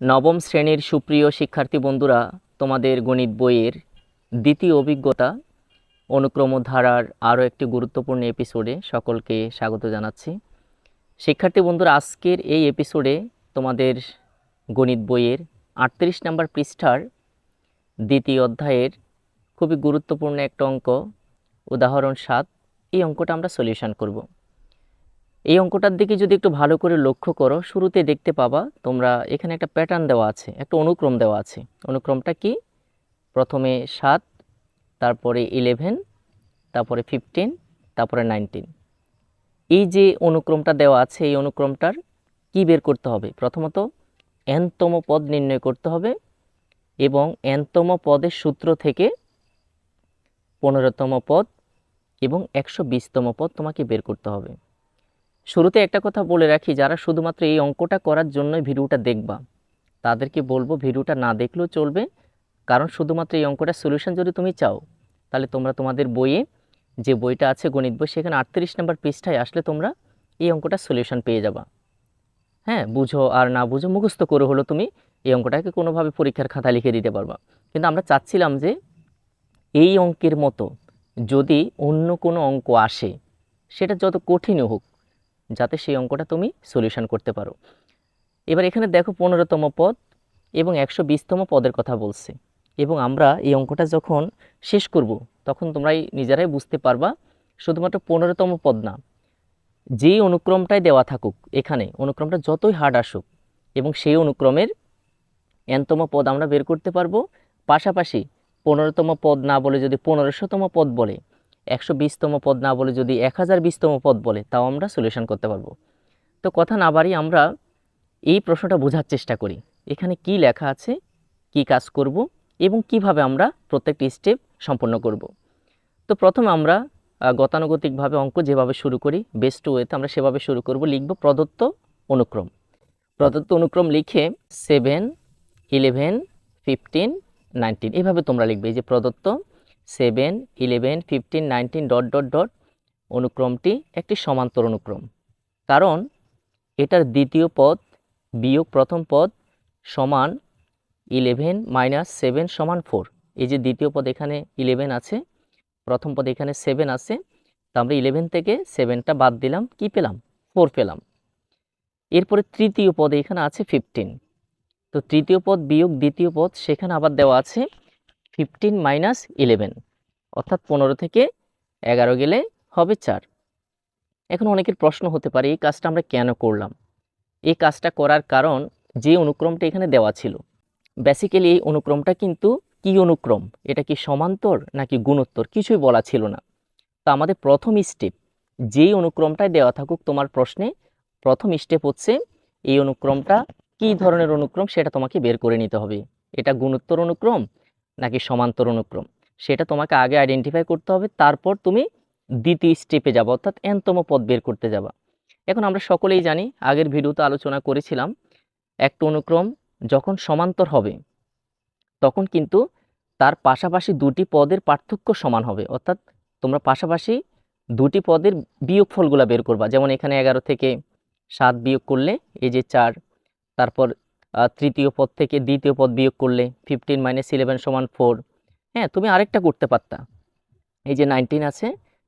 নবম শ্রেণির সুপ্রিয় শিক্ষার্থী বন্ধুরা, তোমাদের গণিত বইয়ের দ্বিতীয় অভিজ্ঞতা অনুক্রম ধারার আরও একটি গুরুত্বপূর্ণ এপিসোডে সকলকে স্বাগত জানাচ্ছি। শিক্ষার্থী বন্ধুরা, আজকের এই এপিসোডে তোমাদের গণিত বইয়ের আটত্রিশ নম্বর পৃষ্ঠার দ্বিতীয় অধ্যায়ের খুবই গুরুত্বপূর্ণ একটা অঙ্ক, উদাহরণ সাত, এই অঙ্কটা আমরা সলিউশন করব। এই অঙ্কটার দিকে যদি একটু ভালো করে লক্ষ্য করো শুরুতে দেখতে পাবা তোমরা এখানে একটা প্যাটার্ন দেওয়া আছে, একটা অনুক্রম দেওয়া আছে। অনুক্রমটা কি? প্রথমে সাত, তারপরে ইলেভেন তারপরে ফিফটিন তারপরে নাইনটিন এই যে অনুক্রমটা দেওয়া আছে, এই অনুক্রমটার কি বের করতে হবে? প্রথমত এনতম পদ নির্ণয় করতে হবে এবং এনতম পদের সূত্র থেকে পনেরোতম পদ এবং একশো বিশতম পদ তোমাকে বের করতে হবে। শুরুতে একটা কথা বলে রাখি, যারা শুধুমাত্র এই অঙ্কটা করার জন্যই ভিডিওটা দেখবা। তাদেরকে বলব ভিডিওটা না দেখলেও চলবে, কারণ শুধুমাত্র এই অঙ্কটা সলিউশন যদি তুমি চাও, তাহলে তোমরা তোমাদের বইয়ে যে বইটা আছে গণিত বই, সেখানে আটত্রিশ নম্বর পৃষ্ঠায় আসলে তোমরা এই অঙ্কটা সলিউশন পেয়ে যাবা। হ্যাঁ বুঝো আর না বুঝো, মুখস্থ করে হলো তুমি এই অঙ্কটাকে কোনোভাবে পরীক্ষার খাতা লিখে দিতে পারবা। কিন্তু আমরা চাচ্ছিলাম যে এই অঙ্কের মতো যদি অন্য কোনো অঙ্ক আসে, সেটা যত কঠিনই হোক যাতে সেই অঙ্কটা তুমি সলিউশন করতে পারো। এবার এখানে দেখো পনেরোতম পদ এবং একশো বিশতম পদের কথা বলছে। এবং আমরা এই অঙ্কটা যখন শেষ করব, তখন তোমরাই নিজেরাই বুঝতে পারবা শুধুমাত্র পনেরোতম পদ না। যেই অনুক্রমটাই দেওয়া থাকুক এখানে, অনুক্রমটা যতই হার্ড আসুক এবং সেই অনুক্রমের এনতম পদ আমরা বের করতে পারব। পাশাপাশি পনেরোতম পদ না বলে যদি পনেরোশোতম পদ বলে একশো বিশতম পদ না বলে যদি এক হাজার বিশতম পদ বলে, তাও আমরা সলিউশন করতে পারব। তো কথা না বাড়ি আমরা এই প্রশ্নটা বোঝার চেষ্টা করি। এখানে কি লেখা আছে, কি কাজ করব এবং কীভাবে আমরা প্রত্যেকটি স্টেপ সম্পন্ন করব। তো প্রথম আমরা গতানুগতিকভাবে অঙ্ক যেভাবে শুরু করি বেস্ট ওয়েতে আমরা সেভাবে শুরু করব, লিখব প্রদত্ত অনুক্রম। প্রদত্ত অনুক্রম লিখে সেভেন ইলেভেন ফিফটিন নাইনটিন এভাবে তোমরা লিখবে, এই যে প্রদত্ত seven, eleven, fifteen, nineteen dot dot dot অনুক্রমটি একটি সমান্তর অনুক্রম। কারণ এটার দ্বিতীয় পদ বিয়োগ প্রথম পদ সমান ইলেভেন মাইনাস সেভেন সমান ফোর। এই যে দ্বিতীয় পদ এখানে ইলেভেন আছে, প্রথম পদ এখানে সেভেন আছে, তো আমরা ইলেভেন থেকে সেভেনটা বাদ দিলাম, কি পেলাম? ফোর পেলাম। এরপরে তৃতীয় পদে এখানে আছে ফিফটিন। তো তৃতীয় পদ বিয়োগ দ্বিতীয় পদ, সেখানে আবার দেওয়া আছে ফিফটিন মাইনাস ইলেভেন। অর্থাৎ পনেরো থেকে এগারো গেলে হবে চার। এখন অনেকের প্রশ্ন হতে পারে, এই কাজটা আমরা কেন করলাম? এই কাজটা করার কারণ যে অনুক্রমটা এখানে দেওয়া ছিল। বেসিক্যালি এই অনুক্রমটা কিন্তু কি অনুক্রম? এটা কি সমান্তর নাকি গুণোত্তর? কিছুই বলা ছিল না। তো আমাদের প্রথম স্টেপ যেই অনুক্রমটাই দেওয়া থাকুক তোমার প্রশ্নে, প্রথম স্টেপ হচ্ছে এই অনুক্রমটা কী ধরনের অনুক্রম সেটা তোমাকে বের করে নিতে হবে। এটা গুণোত্তর অনুক্রম নাকি সমান্তর অনুক্রম? সেটা তোমাকে আগে আইডেন্টিফাই করতে হবে, তারপর তুমি দ্বিতীয় স্টেপে যাবা, অর্থাৎ এনতম পদ বের করতে যাবা। এখন আমরা সকলেই জানি, আগের ভিডিওতে আলোচনা করেছিলাম, একটা অনুক্রম যখন সমান্তর হবে, তখন কিন্তু তার পাশাপাশি দুটি পদের পার্থক্য সমান হবে। অর্থাৎ তোমরা পাশাপাশি দুটি পদের বিয়োগফলগুলো বের করবা। যেমন এখানে এগারো থেকে সাত বিয়োগ করলে এই যে চার, তারপর তৃতীয় পদ থেকে দ্বিতীয় পদ বিয়োগ করলে ফিফটিন মাইনাস ইলেভেন সমান ফোর হ্যাঁ তুমি আরেকটা করতে পারতা। এই যে নাইনটিন আছে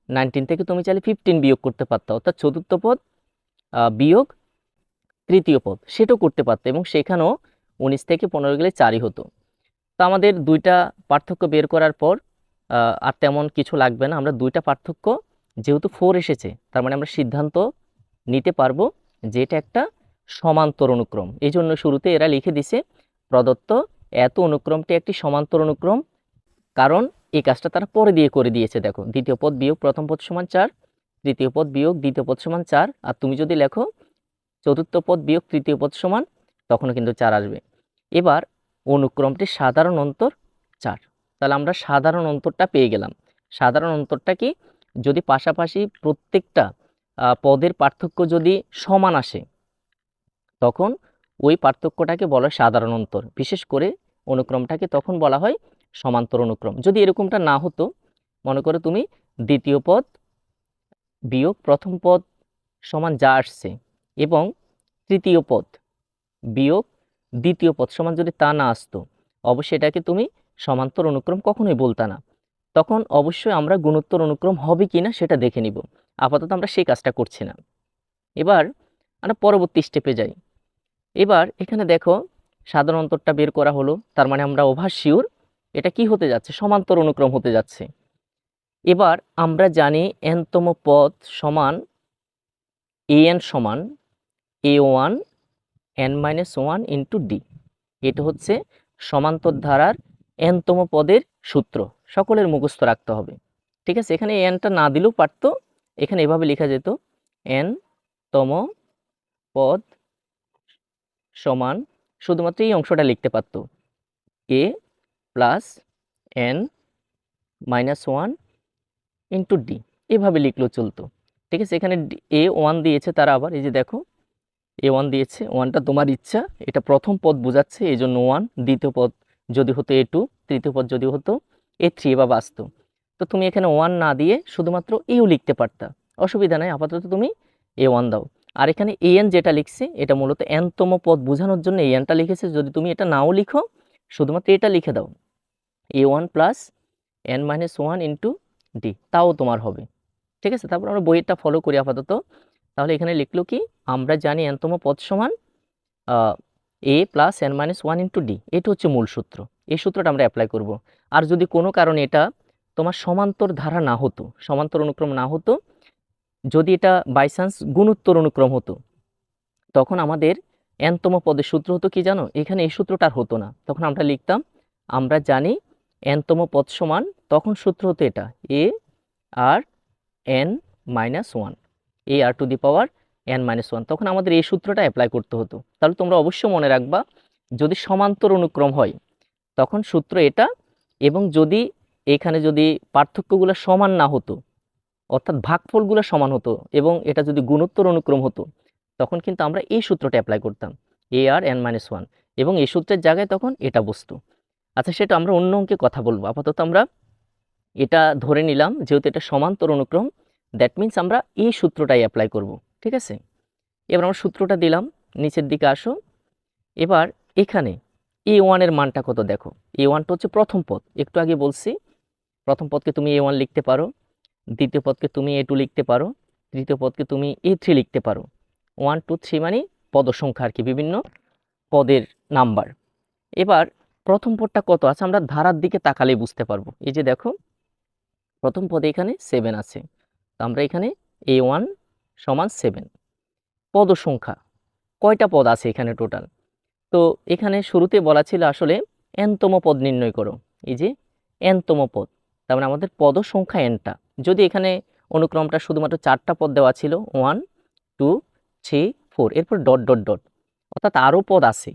নাইনটিন থেকে তুমি চাইলে ফিফটিন বিয়োগ করতে পারতা। অর্থাৎ চতুর্থ পদ বিয়োগ তৃতীয় পদ, সেটাও করতে পারতো এবং সেখানেও উনিশ থেকে পনেরো গেলে চারই হতো। তো আমাদের দুইটা পার্থক্য বের করার পর আর তেমন কিছু লাগবে না। আমরা দুইটা পার্থক্য যেহেতু ফোর এসেছে, তার মানে আমরা সিদ্ধান্ত নিতে পারব যে এটা একটা সমান্তর অনুক্রম। এই জন্য শুরুতে এরা লিখে দিছে, প্রদত্ত এত অনুক্রমটি একটি সমান্তর অনুক্রম, কারণ এই কাজটা তারা পরে দিয়ে করে দিয়েছে, দেখো। দ্বিতীয় পদ বিয়োগ, প্রথম পদ সমান চার, তৃতীয় পদ বিয়োগ, দ্বিতীয় পদ সমান চার, আর তুমি যদি লেখো চতুর্থ পদ বিয়োগ, তৃতীয় পদ সমান, তখনও কিন্তু চার আসবে। এবার অনুক্রমটি সাধারণ অন্তর চার। তাহলে আমরা সাধারণ অন্তরটা পেয়ে গেলাম। সাধারণ অন্তরটা কি? যদি পাশাপাশি প্রত্যেকটা পদের পার্থক্য যদি সমান আসে তখন ওই পার্থক্যটাকে বলা হয় সাধারণ অন্তর। বিশেষ করে অনুক্রমটাকে তখন বলা হয় সমান্তর অনুক্রম। যদি এরকমটা না হতো, মনে করো তুমি দ্বিতীয় পদ বিয়োগ প্রথম পদ সমান যা আসছে এবং তৃতীয় পদ বিয়োগ দ্বিতীয় পদ সমান যদি তা না আসতো, অবশ্যই এটাকে তুমি সমান্তর অনুক্রম কখনোই বলতা না। তখন অবশ্যই আমরা গুণোত্তর অনুক্রম হবে কি না সেটা দেখে নিব। আপাতত আমরা সেই কাজটা করছি না। এবার আমরা পরবর্তী স্টেপে যাই। এবার এখানে দেখো সাধারণ অন্তরটা বের করা হলো, তার মানে আমরা ওভার শিওর এটা কি হতে যাচ্ছে? সমান্তর অনুক্রম হতে যাচ্ছে। এবার আমরা জানি এনতম পদ সমান এ এন সমান A one N minus one into D এটা হচ্ছে সমান্তর ধারার এনতম পদের সূত্র, সকলের মুখস্থ রাখতে হবে। ঠিক আছে, এখানে এনটা না দিলেও পারতো, এখানে এভাবে লেখা যেত এন তম পদ সমান শুধুমাত্র এই অংশটা লিখতে পারতো। A plus N minus one into D এভাবে লিখলেও চলতো। ঠিক আছে, এখানে এ ওয়ান দিয়েছে তারা আবার, এই যে দেখো এ ওয়ান দিয়েছে ওয়ানটা তোমার ইচ্ছা, এটা প্রথম পদ বোঝাচ্ছে, এই জন্য ওয়ান দ্বিতীয় পদ যদি হতো এ টু তৃতীয় পদ যদি হতো এ থ্রি এভাবে আসতো তো তুমি এখানে ওয়ান না দিয়ে শুধুমাত্র এও লিখতে পারতা। অসুবিধা নাই, আপাতত তুমি এ ওয়ান দাও। আর এখানে এন যেটা লিখছে, এটা মূলত এনতম পদ বোঝানোর জন্য এই এনটা লিখেছে। যদি তুমি এটা নাও লিখো, শুধুমাত্র এটা লিখে দাও। A one plus N minus one into D তাও তোমার হবে। ঠিক আছে? তারপর আমরা বইটা ফলো করি আপাতত। তাহলে এখানে লিখলো কি? আমরা জানি এনতম পদ সমান A plus N minus one into D এটা হচ্ছে মূল সূত্র। এই সূত্রটা আমরা অ্যাপ্লাই করব। আর যদি কোনো কারণে এটা তোমার সমান্তর ধারা না হতো, সমান্তর অনুক্রম না হতো যদি এটা বাই চান্স গুণোত্তর অনুক্রম হতো, তখন আমাদের এনতম পদের সূত্র হতো কি জানো? এখানে এই সূত্রটা হতো না। তখন আমরা লিখতাম, আমরা জানি এনতম পদ সমান, তখন সূত্র হতো এটা A R N minus one A R to the power N minus one তখন আমাদের এই সূত্রটা অ্যাপ্লাই করতে হতো। তাহলে তোমরা অবশ্যই মনে রাখবা, যদি সমান্তর অনুক্রম হয়, তখন সূত্র এটা, এবং যদি এখানে যদি পার্থক্যগুলো সমান না হতো অর্থাৎ ভাগফলগুলো সমান হতো এবং এটা যদি গুণোত্তর অনুক্রম হতো, তখন কিন্তু আমরা এই সূত্রটা অ্যাপ্লাই করতাম A R N minus one এবং এই সূত্রের জায়গায় তখন এটা বস্তু। আচ্ছা সেটা আমরা অন্য অঙ্কে কথা বলব। আপাতত আমরা এটা ধরে নিলাম, যেহেতু এটা সমান্তর অনুক্রম দ্যাট মিন্স আমরা এই সূত্রটাই অ্যাপ্লাই করব, ঠিক আছে? এবার আমরা সূত্রটা দিলাম, নিচের দিকে আসো। এবার এখানে এ ওয়ানের মানটা কত দেখো? এ ওয়ানটা হচ্ছে প্রথম পদ। একটু আগে বলছি, প্রথম পদকে তুমি এ ওয়ান লিখতে পারো। দ্বিতীয় পদকে তুমি এ টু লিখতে পারো, তৃতীয় পদকে তুমি এ থ্রি লিখতে পারো। ওয়ান টু থ্রি মানে পদসংখ্যা আর কি, বিভিন্ন পদের নাম্বার। এবার প্রথম পদটা কত আছে আমরা ধারার দিকে তাকালেই বুঝতে পারব। এই যে দেখো, প্রথম পদে এখানে সেভেন আছে। তো আমরা এখানে এ ওয়ান সমান সেভেন পদসংখ্যা, কয়টা পদ আছে এখানে টোটাল তো এখানে শুরুতে বলা ছিল আসলে এনতম পদ নির্ণয় করো। এই যে এনতম পদ, তার মানে আমাদের পদ সংখ্যা এনটা যদি এখানে অনুক্রমটা শুধুমাত্র চারটা পদ দেওয়া ছিল ওয়ান টু থ্রি ফোর এরপর ডট ডট ডট অর্থাৎ আরও পদ আছে।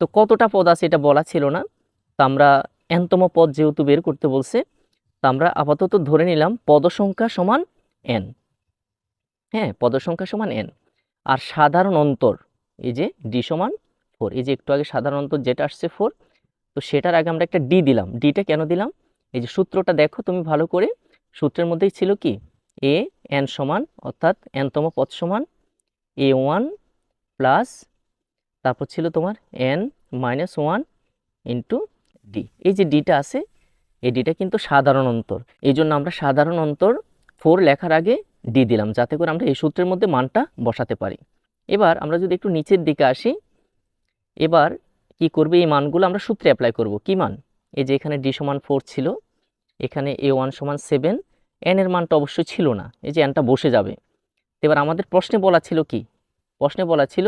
তো কতটা পদ আছে এটা বলা ছিল না। তো আমরা এনতম পদ যেহেতু বের করতে বলছে, তা আমরা আপাতত ধরে নিলাম পদসংখ্যা সমান এন হ্যাঁ পদসংখ্যা সমান এন আর সাধারণ অন্তর, এই যে ডি সমান ফোর এই যে একটু আগে সাধারণ অন্তর যেটা আসছে ফোর তো সেটার আগে আমরা একটা ডি দিলাম। ডিটা কেন দিলাম? এই যে সূত্রটা দেখো তুমি ভালো করে। সূত্রের মধ্যেই ছিল কি? এ এন সমান, অর্থাৎ এনতম পদ সমান এ ওয়ান প্লাস তারপর ছিল তোমার N minus one into D এই যে ডিটা আছে, এই ডিটা কিন্তু সাধারণ অন্তর। এই জন্য আমরা সাধারণ অন্তর ফোর লেখার আগে ডি দিলাম, যাতে করে আমরা এই সূত্রের মধ্যে মানটা বসাতে পারি। এবার আমরা যদি একটু নিচের দিকে আসি, এবার কি করবে এই মানগুলো আমরা সূত্রে অ্যাপ্লাই করব। কি মান? এই যে এখানে ডি সমান ফোর ছিল এখানে এ ওয়ান সমান সেভেন এন এর মানটা অবশ্যই ছিল না, এই যে এনটা বসে যাবে। এবার আমাদের প্রশ্নে বলা ছিল কি? প্রশ্নে বলা ছিল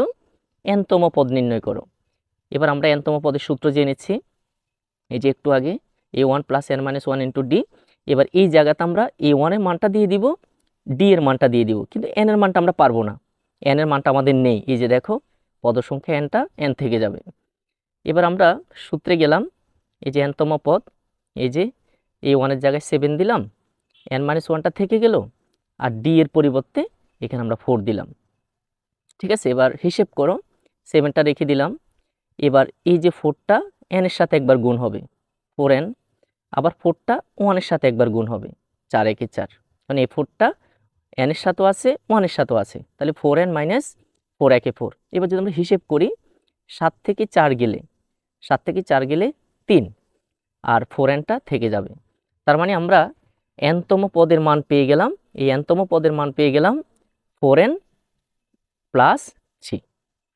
এনতম পদ নির্ণয় করো। এবার আমরা এনতম পদের সূত্র জেনেছি এই যে একটু আগে A one plus N minus one into D এবার এই জায়গাতে আমরা এ ওয়ানের মানটা দিয়ে দিব ডি এর মানটা দিয়ে দিব, কিন্তু এন এর মানটা আমরা পারব না। এন এর মানটা আমাদের নেই। এই যে দেখো পদ সংখ্যা এনটা এন থেকে যাবে। এবার আমরা সূত্রে গেলাম, এই যে এনতম পদ, এই যে এই ওয়ানের জায়গায় সেভেন দিলাম এন মাইনাস ওয়ানটা থেকে গেল, আর ডি এর পরিবর্তে এখানে আমরা ফোর দিলাম। ঠিক আছে, এবার হিসেব করো সেভেনটা রেখে দিলাম, এবার এই যে ফোরটা এনের সাথে একবার গুণ হবে ফোর এন আবার ফোরটা ওয়ানের সাথে একবার গুণ হবে, চার একে চার মানে এই ফোরটা এনের সাথেও আছে ওয়ানের সাথেও আছে, তাহলে ফোর এন মাইনাস ফোর একে ফোর এবার যদি আমরা হিসেব করি, সাত থেকে চার গেলে, সাত থেকে চার গেলে তিন, আর ফোর এনটা থেকে যাবে। তার মানে আমরা এনতম পদের মান পেয়ে গেলাম। এই এনতম পদের মান পেয়ে গেলাম four N plus three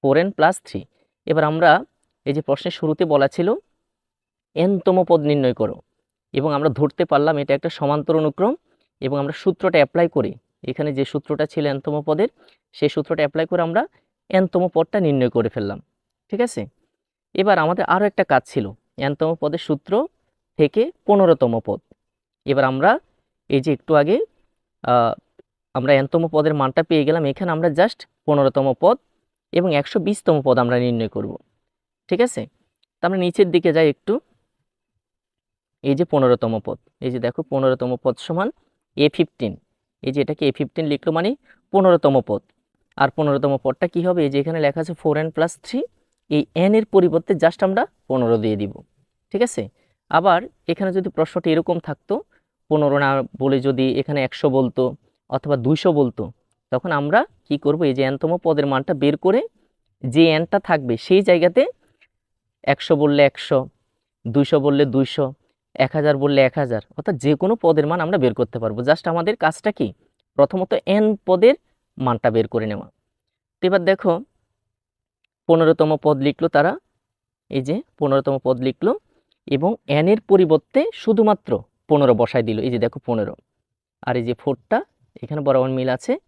four N plus three এবার আমরা এই যে প্রশ্নের শুরুতে বলা ছিল এনতম পদ নির্ণয় করো। এবং আমরা ধরতে পারলাম এটা একটা সমান্তর অনুক্রম এবং আমরা সূত্রটা অ্যাপ্লাই করি। এখানে যে সূত্রটা ছিল এনতম পদের, সেই সূত্রটা অ্যাপ্লাই করে আমরা এনতম পদটা নির্ণয় করে ফেললাম। ঠিক আছে? এবার আমাদের আরও একটা কাজ ছিল। এনতম পদের সূত্র থেকে পনেরোতম পদ। এবার আমরা এই যে একটু আগে আমরা এনতম পদের মানটা পেয়ে গেলাম। এখানে আমরা জাস্ট পনেরোতম পদ এবং একশো বিশতম পদ আমরা নির্ণয় করব। ঠিক আছে? তো আমরা নিচের দিকে যাই একটু। এই যে পনেরোতম পদ, এই যে দেখো পনেরোতম পদ সমান এ ফিফটিন। এই যে এটাকে এ ফিফটিন লিখলো মানে পনেরোতম পদ। আর পনেরোতম পদটা কি হবে? এই যে এখানে লেখা আছে ফোর এন প্লাস থ্রি। এই এন এর পরিবর্তে জাস্ট আমরা পনেরো দিয়ে দিব। ঠিক আছে? আবার এখানে যদি প্রশ্নটি এরকম থাকতো পনেরো না বলে যদি এখানে একশো বলতো অথবা দুইশো বলতো, তখন আমরা কি করব? এই যে এনতম পদের মানটা বের করে যে এনটা থাকবে সেই জায়গাতে একশো বললে একশো, দুইশো বললে দুইশো, এক হাজার বললে এক হাজার, অর্থাৎ যে কোনো পদের মান আমরা বের করতে পারব। জাস্ট আমাদের কাজটা কি? প্রথমত এন পদের মানটা বের করে নেওয়া। তো এবার দেখো, পনেরোতম পদ লিখলো তারা, এই যে পনেরোতম পদ লিখলো এবং এন এর পরিবর্তে শুধুমাত্র পনেরো বসায় দিল। এই যে দেখো পনেরো। আর এই যে ফোরটা, এখানে বরাবর মিল আছে।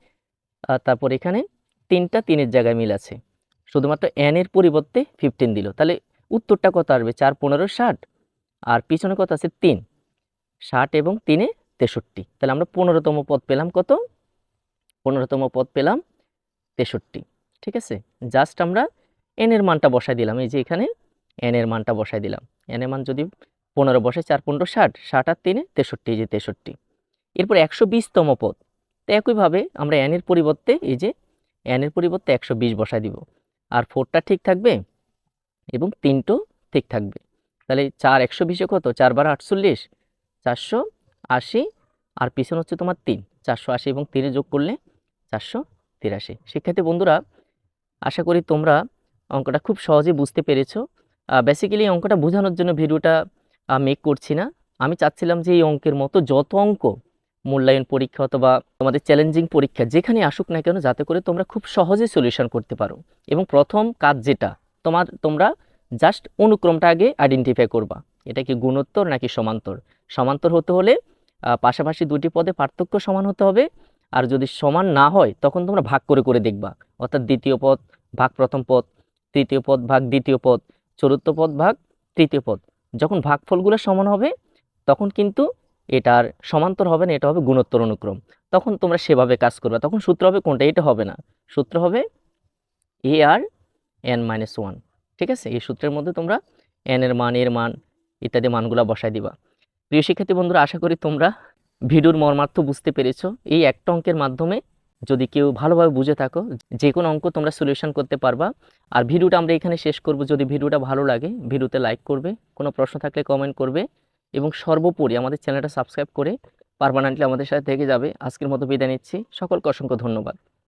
আর তারপর এখানে তিনটা তিনের জায়গায় মিল আছে। শুধুমাত্র এনের পরিবর্তে ফিফটিন দিল। তাহলে উত্তরটা কত আসবে? চার, পনেরো, ষাট। আর পিছনে কত আছে? তিন। ষাট এবং তিনে তেষট্টি। তাহলে আমরা পনেরোতম পদ পেলাম কত? পনেরোতম পদ পেলাম তেষট্টি। ঠিক আছে? জাস্ট আমরা এনের মানটা বসাই দিলাম। এই যে এখানে এনের মানটা বসাই দিলাম। এন এর মান যদি পনেরো বসে চার পনেরো ষাট ষাট আর তিনে তেষট্টি, এই যে তেষট্টি। এরপর একশো বিশতম পদ। তো একইভাবে আমরা এর পরিবর্তে এই যে এর পরিবর্তে একশো বিশ বসায় দিব। আর ফোরটা ঠিক থাকবে এবং তিনটো ঠিক থাকবে। তাহলে চার একশো বিশে কত? চার বার আটচল্লিশ, চারশো আশি আর পিছনে হচ্ছে তোমার তিন। চারশো আশি এবং তিনে যোগ করলে চারশো তিরাশি। শিক্ষার্থী বন্ধুরা, আশা করি তোমরা অঙ্কটা খুব সহজে বুঝতে পেরেছ। বেসিক্যালি অঙ্কটা বোঝানোর জন্য ভিডিওটা মেক করছি না। আমি চাচ্ছিলাম যে এই অঙ্কের মতো যত অঙ্ক মূল্যায়ন পরীক্ষা অথবা তোমাদের চ্যালেঞ্জিং পরীক্ষা যেখানে আসুক না কেন, যাতে করে তোমরা খুব সহজে সলিউশন করতে পারো। এবং প্রথম কাজ যেটা, তোমার, তোমরা জাস্ট অনুক্রমটা আগে আইডেন্টিফাই করবা। এটা কি গুণোত্তর নাকি সমান্তর? সমান্তর হতে হলে পাশাপাশি দুটি পদে পার্থক্য সমান হতে হবে। আর যদি সমান না হয়, তখন তোমরা ভাগ করে করে দেখবা। অর্থাৎ দ্বিতীয় পদ ভাগ প্রথম পদ, তৃতীয় পদ ভাগ দ্বিতীয় পদ, চতুর্থ পদ ভাগ তৃতীয় পদ। যখন ভাগফলগুলো সমান হবে, তখন কিন্তু এটার সমান্তর হবে না, এটা হবে গুণোত্তর অনুক্রম। তখন তোমরা সেভাবে কাজ করবে তখন সূত্র হবে কোনটা? এটা হবে না। সূত্র হবে A R N minus one ঠিক আছে? এই সূত্রের মধ্যে তোমরা এন এর মান এর মান ইত্যাদি মানগুলা বসায় দিবা। প্রিয় শিক্ষার্থী বন্ধুরা, আশা করি তোমরা ভিডিওর মর্মার্থ বুঝতে পেরেছ। এই একটা অঙ্কের মাধ্যমে যদি কেউ ভালোভাবে বুঝে থাকো যে কোনো অঙ্ক তোমরা সলিউশন করতে পারবা। আর ভিডিওটা আমরা এখানে শেষ করব। যদি ভিডিওটা ভালো লাগে, ভিডিওতে লাইক করবে, কোনো প্রশ্ন থাকলে কমেন্ট করবে এবং সর্বোপরি আমাদের চ্যানেলটা সাবস্ক্রাইব করে পারমানেন্টলি আমাদের সাথে থেকে যাবে। আজকের মতো বিদায় নিচ্ছি। সকলকে অসংখ্য ধন্যবাদ।